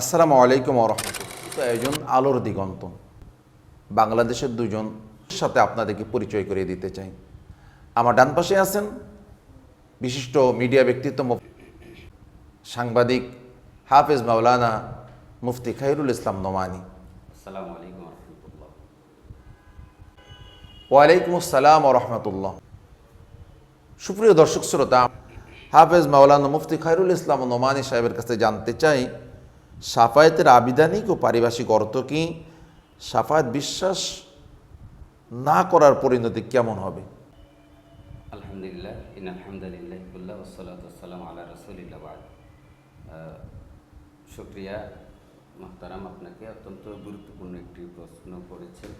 আসসালামু আলাইকুম রহমতুল্লাহ। একজন আলোর দিগন্ত। বাংলাদেশের দুজন সাথে আপনাদেরকে পরিচয় করে দিতে চাই। আমার ডান পাশে আছেন বিশিষ্ট মিডিয়া ব্যক্তিত্ব সাংবাদিক হাফেজ মাওলানা মুফতি খাইরুল ইসলাম নোমানি। ওয়ালাইকুম আসসালাম রহমতুল্লাহ। সুপ্রিয় দর্শক শ্রোতা হাফেজ মাওলানা মুফতি খাইরুল ইসলাম নোমানি সাহেবের কাছে জানতে চাই সাফায়েতের আবিধানিক ও পারিভাষিক অর্থ কি? সাফায়েত বিশ্বাস না করার পরিণতি কেমন হবে? আলহামদুলিল্লাহ ইন আলহামদুলিল্লাহ কুল্লাহ ওসলাত আসসালাম আলা রসুলিল্লাহ শুক্রিয়া মোহতারাম আপনাকে অত্যন্ত গুরুত্বপূর্ণ একটি প্রশ্ন করেছেন।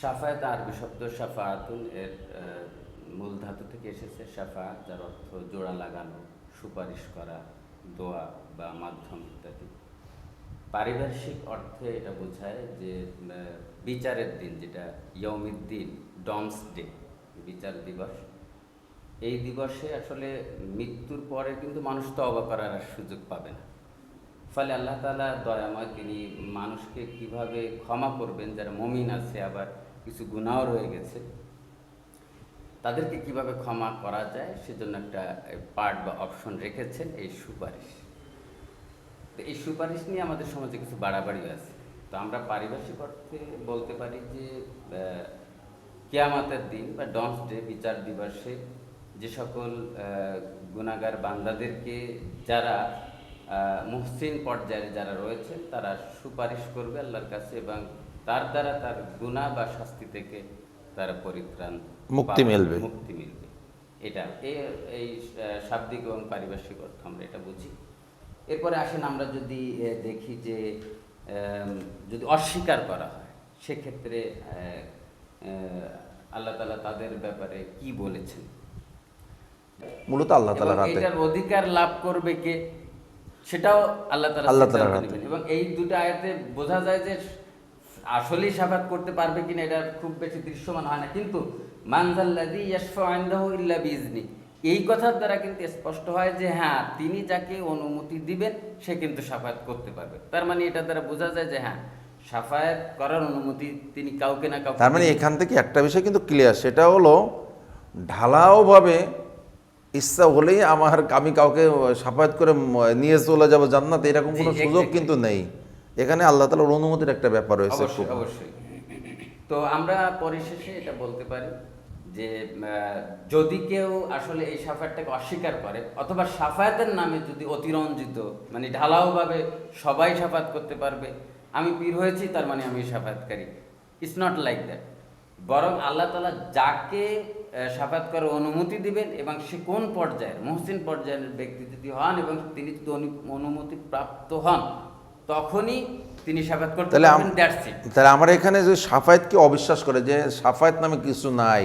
সাফায়াত আরবি শব্দ সাফায়াতুন এর মূল ধাতু থেকে এসেছে। সাফা যার অর্থ জোড়া লাগানো, সুপারিশ করা দোয়া বা মাধ্যম ইত্যাদি। পারিভাষিক অর্থে এটা বোঝায় যে বিচারের দিন যেটা ইয়মিদ্দিন ডমস ডে, বিচার দিবস। এই দিবসে আসলে মৃত্যুর পরে কিন্তু মানুষ তওবা করার আর সুযোগ পাবে না। ফলে আল্লাহ তাআলা দয়াময় তিনি মানুষকে কীভাবে ক্ষমা করবেন, যারা মমিন আছে, আবার কিছু গুণাও রয়ে গেছে তাদেরকে কীভাবে ক্ষমা করা যায় সেজন্য একটা পার্ট বা অপশন রেখেছেন এই সুপারিশ। তো এই সুপারিশ নিয়ে আমাদের সমাজে কিছু বাড়াবাড়ি আছে। তো আমরা পারিভাষিক অর্থে বলতে পারি যে কেয়ামাতের দিন বা ডমস ডে, বিচার দিবসে যে সকল গুণাগার বান্দাদেরকে যারা মুহসিন পর্যায়ে যারা রয়েছে তারা সুপারিশ করবে আল্লাহর কাছে এবং তার দ্বারা তার গুণা বা শাস্তি থেকে তারা পরিত্রাণ মুক্তি মিলবে। মুক্তি মিলবে এটা এই শাব্দিক এবং পারিভাষিক অর্থ আমরা এটা বুঝি এরপরে আসেন আমরা যদি দেখি যে যদি অস্বীকার করা হয় সেক্ষেত্রে আল্লাহ তালা তাদের ব্যাপারে কি বলেছেন মূলত আল্লাহ হাতে এটার অধিকার লাভ করবে কে সেটাও আল্লাহ তালা আল্লাহ। নেবেন। এবং এই দুটো আয়াতে বোঝা যায় যে আসলেই সাফাত করতে পারবে কিনা এটা খুব বেশি দৃশ্যমান হয় না। কিন্তু মানজাল্লাদি ইয়াশফা ইল্লা বিইজনি এই কথার দ্বারা কিন্তু স্পষ্ট হয় যে হ্যাঁ তিনি যাকে অনুমতি দিবেন সে কিন্তু সাফায়াত করতে পারবে। তার মানে এটা দ্বারা বোঝা যায় যে হ্যাঁ সাফায়াত করার অনুমতি তিনি কাউকে না কাউকে তার মানে এখান থেকে একটা বিষয় কিন্তু ক্লিয়ার সেটা হলো ঢালাওভাবে ইচ্ছা হলেই আমার আমি কাউকে সাফায়াত করে নিয়ে চলে যাব জান্নাত এরকম কোনো সুযোগ কিন্তু নেই। এখানে আল্লাহ তালার অনুমতির একটা ব্যাপার রয়েছে অবশ্যই অবশ্যই। তো আমরা পরিশেষে এটা বলতে পারি যে যদি কেউ আসলে এই সাফায়াতটাকে অস্বীকার করে অথবা সাফায়াতের নামে যদি অতিরঞ্জিত মানে ঢালাওভাবে সবাই সাফাত করতে পারবে আমি পীর হয়েছি তার মানে আমি সাফায়াতকারী। ইটস নট লাইক দ্যাট বরং আল্লাহ তালা যাকে সাফাত করার অনুমতি দিবেন এবং সে কোন পর্যায়ের মহসিন পর্যায়ের ব্যক্তি যদি হন এবং তিনি যদি অনু- অনুমতি প্রাপ্ত হন তখনই তিনি সাফাত করতে তাহলে তাহলে আমরা এখানে যে সাফায়েতকে অবিশ্বাস করে যে সাফায়েত নামে কিছু নাই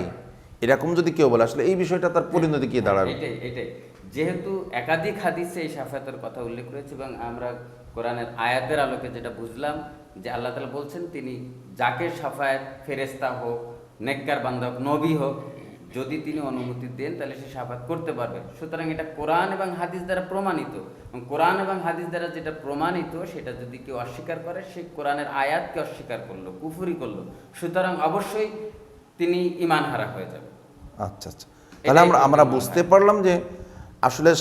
এরকম যদি কেউ বলে আসলে এই বিষয়টা তার পরিণতি কি দাঁড়াবে? এটাই এটাই। যেহেতু একাধিক হাদিসে এই সাফায়াতের কথা উল্লেখ রয়েছে এবং আমরা কোরআনের আয়াতের আলোকে যেটা বুঝলাম যে আল্লাহ তালা বলছেন তিনি যাকে সাফায়াত ফেরেস্তা হোক নেককার বান্ধব নবী হোক যদি তিনি অনুমতি দেন তাহলে সে সাফাত করতে পারবে। সুতরাং এটা কোরআন এবং হাদিস দ্বারা প্রমাণিত। এবং কোরআন এবং হাদিস দ্বারা যেটা প্রমাণিত সেটা যদি কেউ অস্বীকার করে সে কোরআনের আয়াতকে অস্বীকার করল কুফুরি করল। সুতরাং অবশ্যই তিনি ইমান হারা হয়ে যাবে আচ্ছা আচ্ছা। তাহলে আমরা আমরা বুঝতে পারলাম যে আসলে